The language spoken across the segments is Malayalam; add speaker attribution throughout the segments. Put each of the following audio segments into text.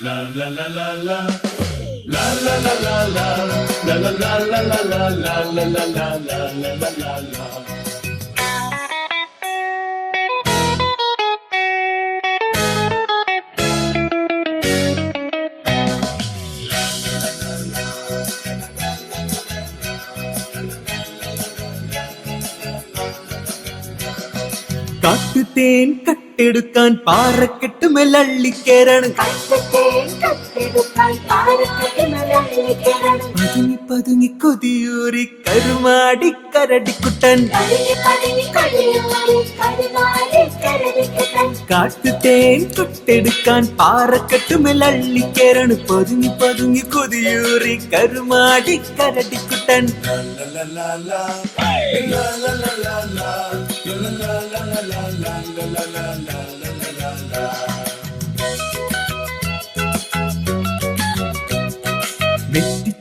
Speaker 1: La la la la la. La la la la la la la la la la la la la la la la la la la
Speaker 2: காட்டு தேன் கட்டு കെട്ടെടുക്കാൻ പാറക്കെട്ടുമേൽ അള്ളിക്കേറാണ്. പതുങ്ങി പതുങ്ങി കൊതിയൂറി കരുമാടി കരടിക്കുട്ടൻ. കാട്ടുതേൻ തൊട്ടെടുക്കാൻ പാറക്കെട്ടുമേൽ അള്ളിക്കേറാണ്. പതുങ്ങി പതുങ്ങി കൊതിയൂറി കരുമാടി കരടിക്കുട്ടൻ.
Speaker 1: ലാ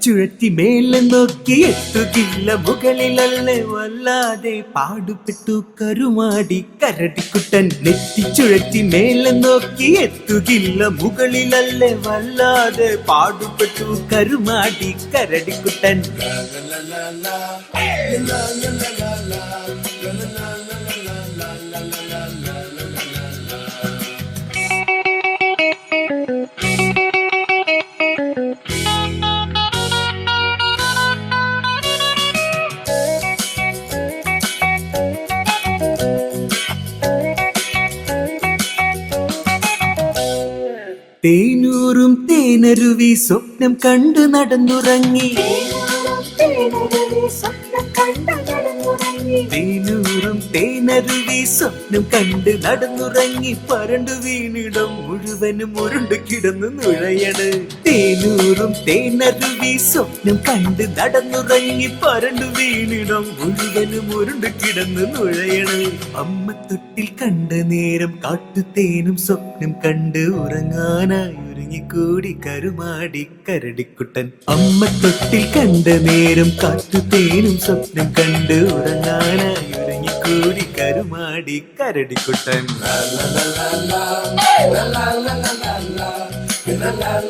Speaker 2: വെട്ടിച്ചുഴറ്റി മേലെ നോക്കി എത്തുകില്ല മുകളിലല്ലേ വല്ലാതെ പാടുപെട്ടു കരുമാടി കരടിക്കുട്ടൻ നെറ്റിച്ചുഴറ്റി മേലെ നോക്കി എത്തുകില്ല മുകളിലല്ലേ വല്ലാതെ പാടുപെട്ടു കരുമാടി കരടിക്കുട്ടൻ തേനൂറും തേനരുവി സ്വപ്നം കണ്ടു നടന്നുറങ്ങി. തേനൂറും തേനരുവി സ്വപ്നം കണ്ട് നടന്നുറങ്ങി പരണ്ടു വീണിടം മുഴുവനും ഉരുണ്ടു കിടന്ന് നുഴയണ് തേനൂറും തേനരുവി സ്വപ്നം കണ്ട് നടന്നുറങ്ങി പരണ്ടു വീണിടം മുഴുവനും ഉരുണ്ടു കിടന്ന് നുഴയണ് അമ്മ തൊട്ടിൽ കണ്ട നേരം കാട്ടു തേനും സ്വപ്നം കണ്ട് ഉറങ്ങാനായി. ഒരുങ്ങിക്കൂടി കരുമാടി കരടിക്കുട്ടൻ. അമ്മ തൊട്ടിൽ കണ്ട നേരം കാട്ടുതേനും സ്വപ്നം കണ്ട് ഉറങ്ങാനായി ഉറങ്ങിക്കൂടി കരുമാടി കരടിക്കുട്ടൻ.
Speaker 1: la la la